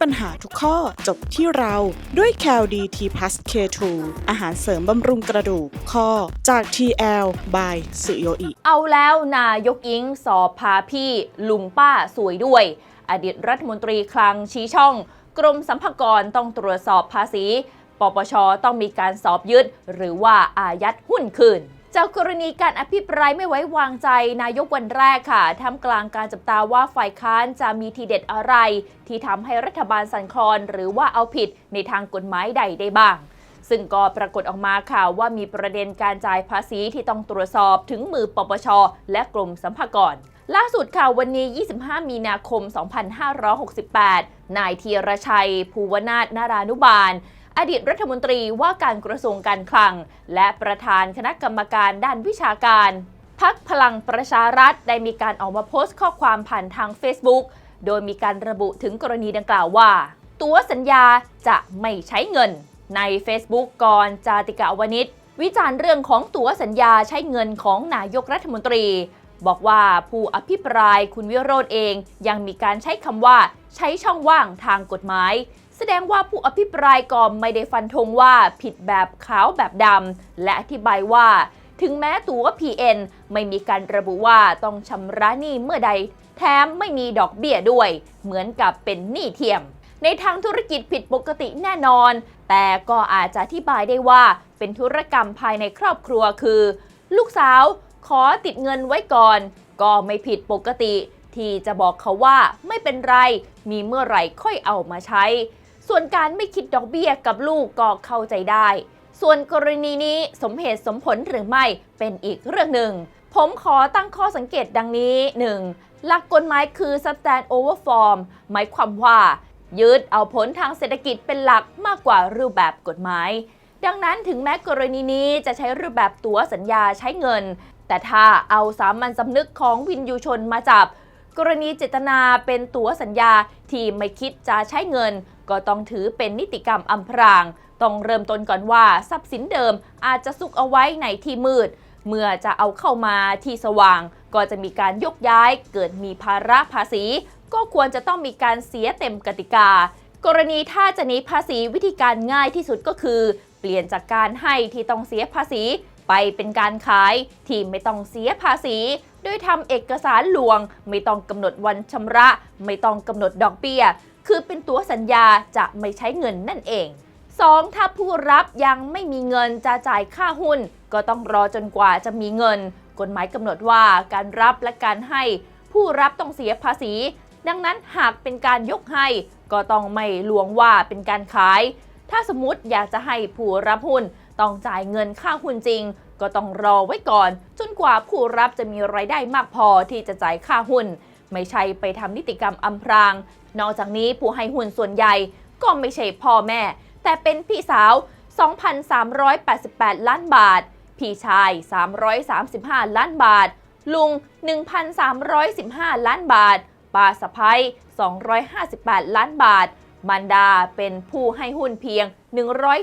ปัญหาทุกข้อจบที่เราด้วย c a l d t p l u s K2 อาหารเสริมบำรุงกระดูกข้อจาก TL by สุโยอิ เอาแล้วนายกอิงสอบพาพี่ลุงป้าสวยด้วย อดีตรัฐมนตรีคลังชี้ช่อง กรมสัมภากรต้องตรวจสอบภาษี ปปชต้องมีการสอบยึดหรือว่าอายัดหุ้นคืน จากกรณีการอภิปรายไม่ไว้วางใจนายกวันแรกค่ะท่ามกลางการจับตาว่าฝ่ายค้านจะมีทีเด็ดอะไร ที่ทำให้รัฐบาลสั่นคลอน หรือว่าเอาผิดในทางกฎหมายใดได้บ้าง ซึ่งก็ปรากฏออกมาค่ะว่ามีประเด็นการจ่ายภาษีที่ต้องตรวจสอบถึงมือปปช และกรมสัมภากรล่าสุดค่ะวันนี้ 25 มีนาคม 2568 นายธีรชัย ภูวนาถนารานุบาล อดีตรัฐมนตรีว่าการกระทรวงการคลัง และประธานคณะกรรมการด้านวิชาการพักพลังประชารัฐได้มีการออกมาโพสต์ข้อความผ่านทาง Facebook โดยมีการระบุถึงกรณีดังกล่าวว่า ตัวสัญญาจะไม่ใช้เงิน ใน Facebook กรจาติกาวนิชวิจารณ์เรื่องของตั๋วสัญญาใช้เงินของนายกรัฐมนตรี บอกว่าผู้อภิปรายคุณวิโรธเองยังมีการใช้คำว่า ใช้ช่องว่างทางกฎหมาย แสดงว่าผู้อภิปรายก็ไม่ได้ฟันธงว่าผิดแบบขาวแบบดำและอธิบายว่า ถึงแม้ตั๋ว PN ไม่มีการระบุว่าต้องชำระหนี้เมื่อใด แถมไม่มีดอกเบี้ยด้วย เหมือนกับเป็นหนี้เทียม ในทางธุรกิจผิดปกติแน่นอน แต่ก็อาจจะอธิบายได้ว่าเป็นธุรกรรมภายในครอบครัวคือ ลูกสาวขอติดเงินไว้ก่อน ก็ไม่ผิดปกติ ที่จะบอกเขาว่าไม่เป็นไร มีเมื่อไหร่ค่อยเอามาใช้ ส่วนการไม่คิดดอกเบี้ยกับลูกก็เข้าใจได้ ส่วนกรณีนี้สมเหตุสมผลหรือไม่เป็นอีกเรื่องหนึ่ง ผมขอตั้งข้อสังเกตดังนี้ 1. หลักกฎหมายคือ stand over form หมายความว่า ยึดเอาผลทางเศรษฐกิจเป็นหลักมากกว่ารูปแบบกฎหมาย ดังนั้นถึงแม้กรณีนี้จะใช้รูปแบบตั๋วสัญญาใช้เงิน แต่ถ้าเอาสามัญสำนึกของวินยูชนมาจับ กรณีเจตนาเป็นตั๋วสัญญาที่ไม่คิดจะใช้เงิน ก็ต้องถือเป็นนิติกรรมอำพราง ต้องเริ่มต้นก่อนว่าทรัพย์สินเดิมอาจจะซุกเอาไว้ในที่มืด เมื่อจะเอาเข้ามาที่สว่าง ก็จะมีการยกย้ายเกิดมีภาระภาษี ก็ควรจะต้องมีการเสียเต็มกติกา กรณีถ้าจะหนีภาษีวิธีการง่ายที่สุดก็คือ เปลี่ยนจากการให้ที่ต้องเสียภาษีไปเป็นการขายที่ไม่ต้องเสียภาษี โดยทำเอกสารลวง ไม่ต้องกำหนดวันชำระ ไม่ต้องกำหนดดอกเบี้ย คือเป็นตัวสัญญาจะไม่ใช้เงินนั่นเอง 2. ถ้าผู้รับยังไม่มีเงินจะจ่ายค่าหุ้น ก็ต้องรอจนกว่าจะมีเงิน กฎหมายกำหนดว่าการรับและการให้ ผู้รับต้องเสียภาษี ดังนั้นหากเป็นการยกให้ ก็ต้องไม่ลวงว่าเป็นการขาย ถ้าสมมติอยากจะให้ผู้รับหุ้นต้องจ่ายเงินค่าหุ้นจริง ก็ต้องรอไว้ก่อน จนกว่าผู้รับจะมีไรายได้มากพอที่จะจ่ายค่าหุ้น ไม่ใช่ไปทำนิติกรรมอำพราง นอกจากนี้ผู้ให้หุ้นส่วนใหญ่ก็ไม่ใช่พ่อแม่ แต่เป็นพี่สาว 2,388 ล้านบาท พี่ชาย 335 ล้านบาท ลุง 1,315 ล้านบาทป้าสะพ้ย258 ล้านบาท มันดาเป็นผู้ให้หุ้นเพียง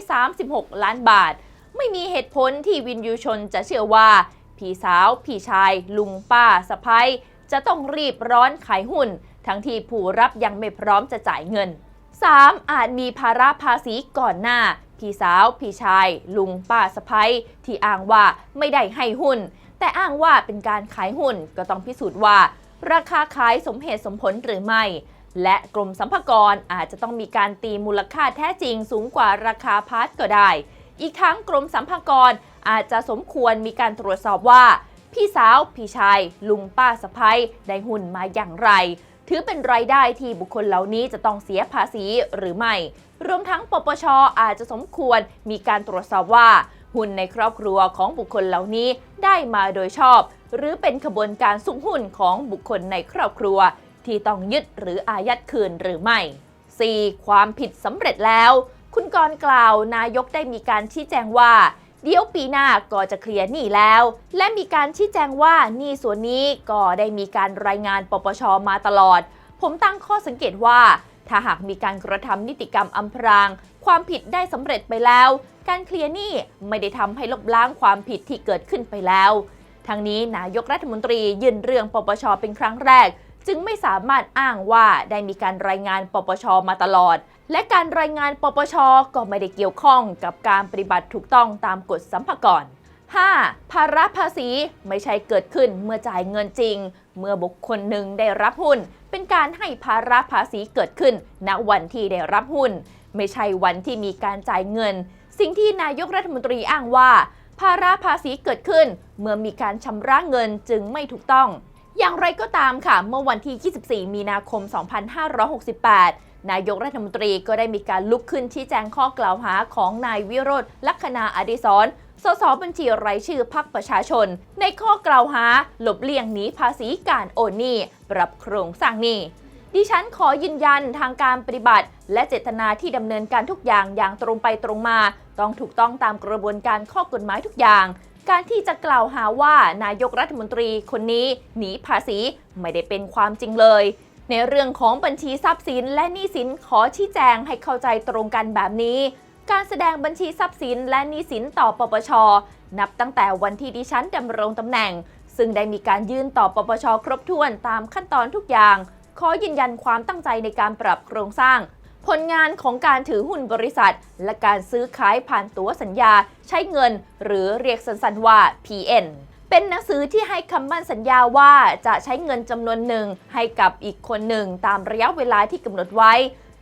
136 ล้านบาท ไม่มีเหตุผลที่วินยูชนจะเชื่อว่า พี่สาว พี่ชาย ลุงป้าสะพ้ยจะต้องรีบร้อนขายหุ้น ทั้งที่ผู้รับยังไม่พร้อมจะจ่ายเงิน 3. อาจมีภาระภาษีก่อนหน้า พี่สาว พี่ชาย ลุงป้าสะพ้ยที่อ้างว่าไม่ได้ให้หุ้น แต่อ้างว่าเป็นการขายหุ้นก็ต้องพิสูจน์ว่า ราคาขายสมเหตุสมผลหรือไม่ และกรมสัมภากรอาจจะต้องมีการตีมูลค่าแท้จริงสูงกว่าราคาพาร์ทก็ได้ อีกทั้งกรมสัมภากรอาจจะสมควรมีการตรวจสอบว่า พี่สาว พี่ชาย ลุงป้าสะพ้ยได้หุ้นมาอย่างไร ถือเป็นรายได้ที่บุคคลเหล่านี้จะต้องเสียภาษีหรือไม่ รวมทั้งปปชอาจจะสมควรมีการตรวจสอบว่า หุ้นในครอบครัวของบุคคลเหล่านี้ได้มาโดยชอบ หรือเป็นขบวนการซุกหุ้นของบุคคลในครอบครัว ที่ต้องยึดหรืออายัดคืนหรือไม่ 4. ความผิดสำเร็จแล้ว คุณกรณ์กล่าวนายกได้มีการชี้แจงว่า เดี๋ยวปีหน้าก็จะเคลียร์หนี้แล้ว และมีการชี้แจงว่าหนี้ส่วนนี้ก็ได้มีการรายงานปปชมาตลอด ผมตั้งข้อสังเกตว่า ถ้าหากมีการกระทำนิติกรรมอำพราง ความผิดได้สำเร็จไปแล้ว การเคลียร์หนี้ไม่ได้ทำให้ลบล้างความผิดที่เกิดขึ้นไปแล้ว ทั้งนี้นายกรัฐมนตรียื่นเรื่องปปชเป็นครั้งแรก จึงไม่สามารถอ้างว่าได้มีการรายงานปปชมาตลอด และการรายงานปปชก็ไม่ได้เกี่ยวข้องกับการปฏิบัติถูกต้องตามกฎสัมภากร 5. ภาระภาษีไม่ใช่เกิดขึ้นเมื่อจ่ายเงินจริง เมื่อบุคคลหนึ่งได้รับหุ้น เป็นการให้ภาระภาษีเกิดขึ้น ณวันที่ได้รับหุ้น ไม่ใช่วันที่มีการจ่ายเงิน สิ่งที่นายกรัฐมนตรีอ้างว่า ภาระภาษีเกิดขึ้น เมื่อมีการชำระเงินจึงไม่ถูกต้อง อย่างไรก็ตามค่ะ เมื่อวันที่ 24 มีนาคม 2568 นายกรัฐมนตรีก็ได้มีการลุกขึ้นชี้แจงข้อกล่าวหาของนายวิโรธลักษณาอดิศรสสบัญชีรายชื่อพรรคประชาชน ในข้อกล่าวหาหลบเลี่ยงหนีภาษีการโอนหนี้ปรับโครงสร้างหนี้ดิฉันขอยืนยันทางการปฏิบัติ และเจตนาที่ดำเนินการทุกอย่างอย่างตรงไปตรงมา ต้องถูกต้องตามกระบวนการข้อกฎหมายทุกอย่าง การที่จะกล่าวหาว่านายกรัฐมนตรีคนนี้หนีภาษีไม่ได้เป็นความจริงเลย ในเรื่องของบัญชีทรัพย์สินและหนี้สินขอชี้แจงให้เข้าใจตรงกันแบบนี้ การแสดงบัญชีทรัพย์สินและหนี้สินต่อปปช นับตั้งแต่วันที่ดิฉันดำรงตำแหน่ง ซึ่งได้มีการยื่นต่อปปชครบถ้วนตามขั้นตอนทุกอย่าง ขอยืนยันความตั้งใจในการปรับโครงสร้าง ผลงานของการถือหุ้นบริษัท และการซื้อขายผ่านตัวสัญญาใช้เงิน หรือเรียกสั้นๆว่า PN เป็นหนังสือที่ให้คำมั่นสัญญาว่าจะใช้เงินจำนวนหนึ่งให้กับอีกคนหนึ่งตามระยะเวลาที่กำหนดไว้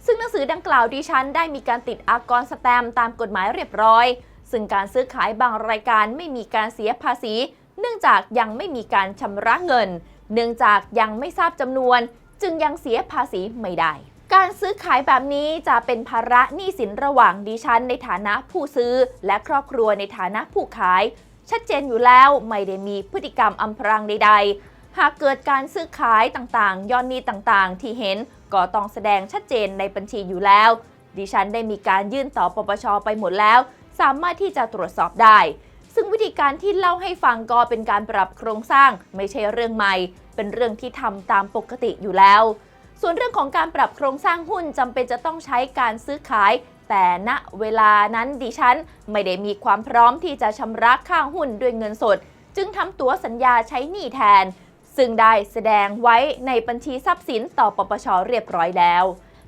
ซึ่งหนังสือดังกล่าวดิฉันได้มีการติดอากรสแตมตามกฎหมายเรียบร้อย ซึ่งการซื้อขายบางรายการไม่มีการเสียภาษี เนื่องจากยังไม่มีการชำระเงิน เนื่องจากยังไม่ทราบจำนวน จึงยังเสียภาษีไม่ได้ การซื้อขายแบบนี้จะเป็นภาระหนี้สินระหว่างดิฉันในฐานะผู้ซื้อ และครอบครัวในฐานะผู้ขาย ชัดเจนอยู่แล้วไม่ได้มีพฤติกรรมอำพรางใด ๆ หากเกิดการซื้อขายต่างๆย่อนหนี้ต่างๆ ที่เห็นก็ต้องแสดงชัดเจนในบัญชีอยู่แล้ว ดิฉันได้มีการยื่นต่อปปชไปหมดแล้ว สามารถที่จะตรวจสอบได้ ซึ่งวิธีการที่เล่าให้ฟังก็เป็นการปรับโครงสร้าง ไม่ใช่เรื่องใหม่ เป็นเรื่องที่ทำตามปกติอยู่แล้ว ส่วนเรื่องของการปรับโครงสร้างหุ้นจำเป็นจะต้องใช้การซื้อขาย แต่ณเวลานั้นดิฉันไม่ได้มีความพร้อมที่จะชำระค่าหุ้นด้วยเงินสด จึงทำตั๋วสัญญาใช้หนี้แทน ซึ่งได้แสดงไว้ในบัญชีทรัพย์สินต่อปปชเรียบร้อยแล้ว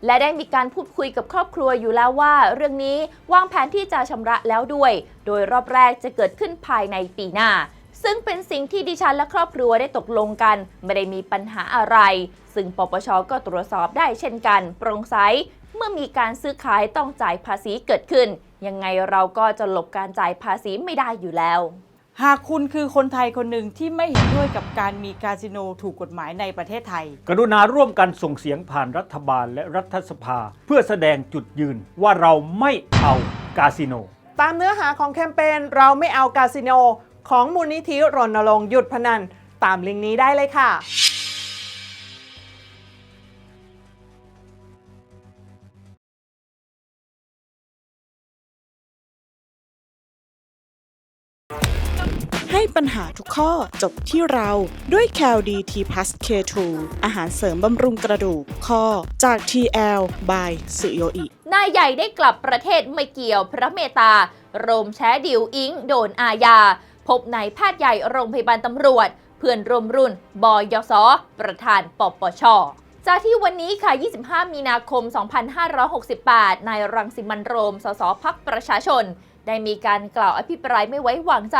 และได้มีการพูดคุยกับครอบครัวอยู่แล้วว่า เรื่องนี้วางแผนที่จะชำระแล้วด้วย โดยรอบแรกจะเกิดขึ้นภายในปีหน้า ซึ่งเป็นสิ่งที่ดิฉันและครอบครัวได้ตกลงกัน ไม่ได้มีปัญหาอะไร ซึ่งปปชก็ตรวจสอบได้เช่นกัน โปร่งใสเมื่อมีการซื้อขายต้องจ่ายภาษีเกิดขึ้น ยังไงเราก็จะหลบการจ่ายภาษีไม่ได้อยู่แล้ว หากคุณคือคนไทยคนหนึ่งที่ไม่เห็นด้วยกับการมีคาสิโนถูกกฎหมายในประเทศไทย กรุณาร่วมกันส่งเสียงผ่านรัฐบาลและรัฐสภา เพื่อแสดงจุดยืนว่าเราไม่เอากาสิโน ตามเนื้อหาของแคมเปญเราไม่เอาคาสิโน ของมูลนิธิรณรงค์หยุดพนัน ตามลิงก์นี้ได้เลยค่ะให้ปัญหาทุกข้อจบที่เราด้วย c a l d t p l u s K2 อาหารเสริมบำรุงกระดูกข้อจาก TL by สุโยอิ นายใหญ่ได้กลับประเทศไม่เกี่ยวพระเมตตาโรมแชดิวอิง โดนอาญา พบนายแพทย์ใหญ่โรงพยาบาลตำรวจ เพื่อนร่วมรุ่น บอยสประธานปปชจากที่วันนี้ค่ะ 25 มีนาคม 2568 นายรังสิมันโรม สสพักประชาชน ได้มีการกล่าวอภิปรายไม่ไว้วางใจ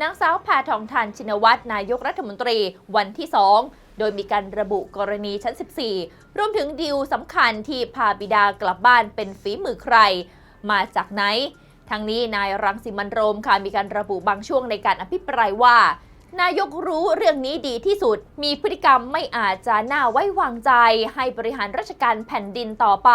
นางสาวแพทองทานชินวัตรนายกรัฐมนตรีวันที่ 2 โดยมีการระบุกรณีชั้น 14 รวมถึงดีลสำคัญที่พาบิดากลับบ้านเป็นฝีมือใคร มาจากไหน ทั้งนี้นายรังสิมันโรมค่ะมีการระบุบางช่วงในการอภิปรายว่า นายกรู้เรื่องนี้ดีที่สุด มีพฤติกรรมไม่อาจจะน่าไว้วางใจ ให้บริหารราชการแผ่นดินต่อไป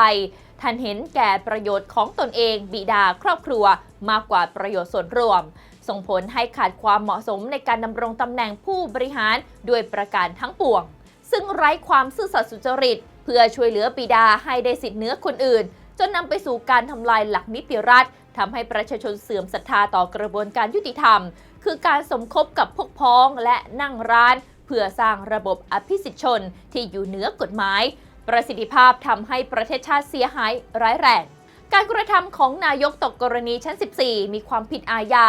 ท่านเห็นแก่ประโยชน์ของตนเอง บิดาครอบครัว มากกว่าประโยชน์ส่วนรวม ส่งผลให้ขาดความเหมาะสมในการดำรงตำแหน่งผู้บริหารด้วยประการทั้งปวง ซึ่งไร้ความซื่อสัตย์สุจริต เพื่อช่วยเหลือบิดาให้ได้สิทธิเหนื้อคนอื่น จนนำไปสู่การทำลายหลักนิติรัฐ ทำให้ประชาชนเสื่อมศรัทธาต่อกระบวนการยุติธรรม คือการสมคบกับพวกพ้องและนั่งร้าน เพื่อสร้างระบบอภิสิทธิชนที่อยู่เหนือกฎหมาย ประสิทธิภาพทำให้ประเทศชาติเสียหายร้ายแรงการกระทำของนายกตกกรณีชั้น 14 มีความผิดอาญา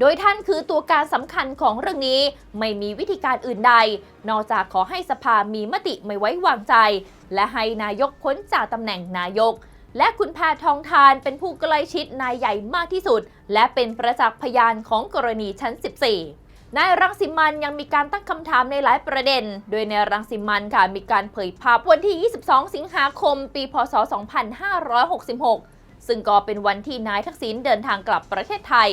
โดยท่านคือตัวการสำคัญของเรื่องนี้ไม่มีวิธีการอื่นใด นอกจากขอให้สภามีมติไม่ไว้วางใจ และให้นายกพ้นจากตำแหน่งนายก และคุณแพทองทานเป็นผู้ใกล้ชิดนายใหญ่มากที่สุด และเป็นประจักษ์พยานของกรณีชั้น 14นายรังสิมันยังมีการตั้งคำถามในหลายประเด็น โดยในรังสิมันค่ะมีการเผยภาพวันที่ 22 สิงหาคม ปีพศ 2566 ซึ่งก็เป็นวันที่นายทักษิณเดินทางกลับประเทศไทย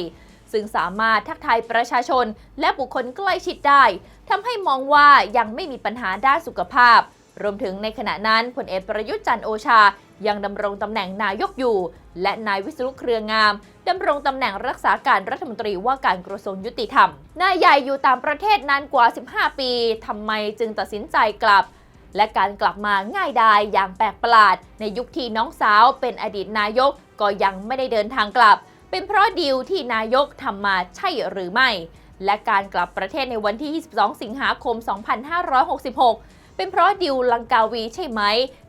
ซึ่งสามารถทักทายประชาชน และบุคคลใกล้ชิดได้ทำให้มองว่ายังไม่มีปัญหาด้านสุขภาพ รวมถึงในขณะนั้นพลเอกประยุทธ์จันโอชา ยังดำรงตำแหน่งนายกอยู่ และนายวิศนุเครืองามดำรงตำแหน่งรักษาการรัฐมนตรีว่าการกระทรวงยุติธรรม นายใหญ่อยู่ต่างประเทศนานกว่า 15 ปีทำไมจึงตัดสินใจกลับ และการกลับมาง่ายดายอย่างแปลกประหลาด ในยุคที่น้องสาวเป็นอดีตนายกก็ยังไม่ได้เดินทางกลับ เป็นเพราะดีลที่นายกทำมาใช่หรือไม่ และการกลับประเทศในวันที่ 22 สิงหาคม 2566 เป็นเพราะดิวลังกาวีใช่ไหม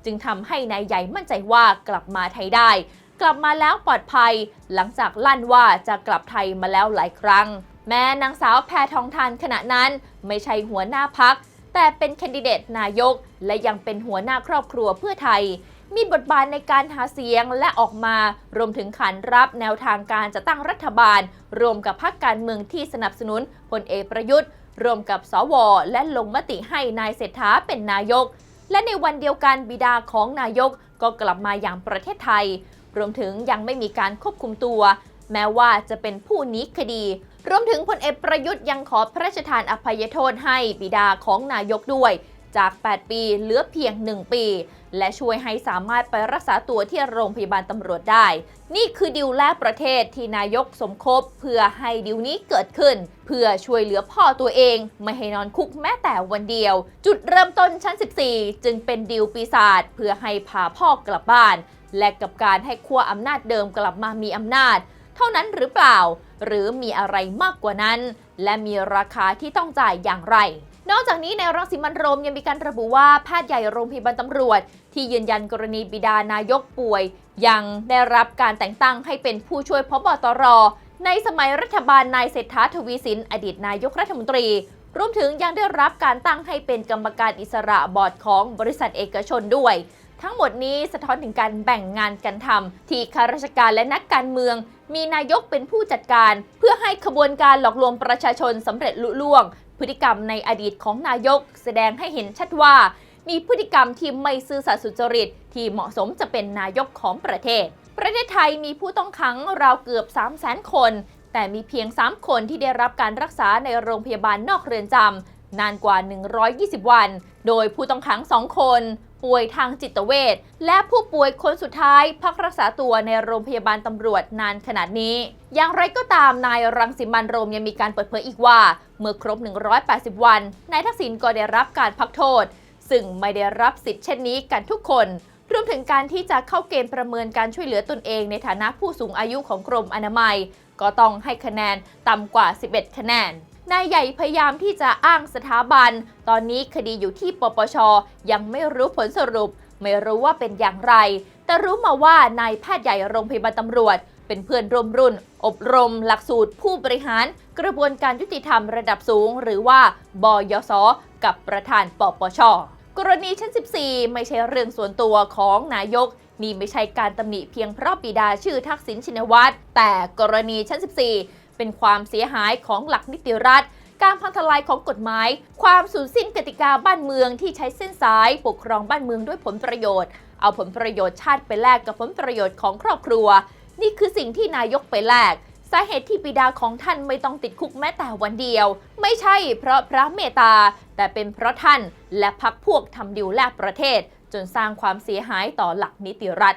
จึงทำให้นายใหญ่มั่นใจว่ากลับมาไทยได้ กลับมาแล้วปลอดภัย หลังจากลั่นว่าจะกลับไทยมาแล้วหลายครั้ง แม้นางสาวแพทองทานขณะนั้นไม่ใช่หัวหน้าพัก แต่เป็นแคนดิเดตนายก และยังเป็นหัวหน้าครอบครัวเพื่อไทยมีบทบาทในการหาเสียงและออกมารวมถึงขันรับแนวทางการจะตั้งรัฐบาล รวมกับพรรคการเมืองที่สนับสนุนพลเอกประยุทธ์ รวมกับสว และลงมติให้นายเศรษฐาเป็นนายก และในวันเดียวกันบิดาของนายกก็กลับมาอย่างประเทศไทย รวมถึงยังไม่มีการควบคุมตัว แม้ว่าจะเป็นผู้นีคดี รวมถึงพลเอกประยุทธ์ยังขอพระราชทานอภัยโทษให้บิดาของนายกด้วย จาก 8 ปีเหลือเพียง 1 ปี และช่วยให้สามารถไปรักษาตัวที่โรงพยาบาลตำรวจได้ นี่คือดิวแรกประเทศที่นายกสมคบ เพื่อให้ดิวนี้เกิดขึ้น เพื่อช่วยเหลือพ่อตัวเอง ไม่ให้นอนคุกแม้แต่วันเดียว จุดเริ่มต้นชั้น 14 จึงเป็นดิวปีศาจเพื่อให้พาพ่อกลับบ้าน และกับการให้ขั้วอำนาจเดิมกลับมามีอำนาจ เท่านั้นหรือเปล่า หรือมีอะไรมากกว่านั้น และมีราคาที่ต้องจ่ายอย่างไร นอกจากนี้ในรังสิมันโรมยังมีการระบุว่าแพทย์ใหญ่โรงพยาบาลตำรวจ ที่ยืนยันกรณีบิดานายกป่วย ยังได้รับการแต่งตั้งให้เป็นผู้ช่วยพบตร ในสมัยรัฐบาลนายเศรษฐาทวีสิน อดีตนายกรัฐมนตรี รวมถึงยังได้รับการตั้งให้เป็นกรรมการอิสระบอร์ดของบริษัทเอกชนด้วยทั้งหมดนี้สะท้อนถึงการแบ่งงานกันทำที่ข้าราชการและนักการเมือง มีนายกเป็นผู้จัดการ เพื่อให้ขบวนการหลอกลวงประชาชนสำเร็จลุล่วง พฤติกรรมในอดีตของนายก แสดงให้เห็นชัดว่า มีพฤติกรรมที่ไม่ซื่อสัตย์สุจริต ที่เหมาะสมจะเป็นนายกของประเทศ ประเทศไทยมีผู้ต้องขังราวเกือบ 3 0 0 0 0 0 คน แต่มีเพียง 3 คนที่ได้รับการรักษาในโรงพยาบาลนอกเรือนจำนานกว่า 120 วัน โดยผู้ต้องขัง 2 คน ป่วยทางจิตเวชและผู้ป่วยคนสุดท้ายพักรักษาตัวในโรงพยาบาลตำรวจนานขนาดนี้ อย่างไรก็ตามนายรังสิมันโรมยังมีการเปิดเผยอีกว่า เมื่อครบ 180 วัน นายทักษิณก็ได้รับการพักโทษ ซึ่งไม่ได้รับสิทธิ์เช่นนี้กันทุกคนรวมถึงการที่จะเข้าเกณฑ์ประเมินการช่วยเหลือตนเองในฐานะผู้สูงอายุของกรมอนามัย ก็ต้องให้คะแนนต่ำกว่า 11 คะแนน นายใหญ่พยายามที่จะอ้างสถาบัน ตอนนี้คดีอยู่ที่ปปช ยังไม่รู้ผลสรุป ไม่รู้ว่าเป็นอย่างไร แต่รู้มาว่านายแพทย์ใหญ่โรงพยาบาลตำรวจ เป็นเพื่อนร่วมรุ่น อบรม หลักสูตร ผู้บริหาร กระบวนการยุติธรรมระดับสูง หรือว่าบยศกับประธานปปช กรณีชั้น 14 ไม่ใช่เรื่องส่วนตัวของนายกนี่ไม่ใช่การตำหนิเพียงเพราะบิดาชื่อทักษิณชินวัตรแต่กรณีชั้น 14 เป็นความเสียหายของหลักนิติรัฐ การพังทลายของกฎหมาย ความสูญสิ้นกติกาบ้านเมืองที่ใช้เส้นสายปกครองบ้านเมืองด้วยผลประโยชน์ เอาผลประโยชน์ชาติไปแลกกับผลประโยชน์ของครอบครัว นี่คือสิ่งที่นายกไปแลกสาเหตุที่บิดาของท่านไม่ต้องติดคุกแม้แต่วันเดียว ไม่ใช่เพราะพระเมตตา แต่เป็นเพราะท่านและพักพวกทำดิวแลกประเทศ จนสร้างความเสียหายต่อหลักนิติรัฐ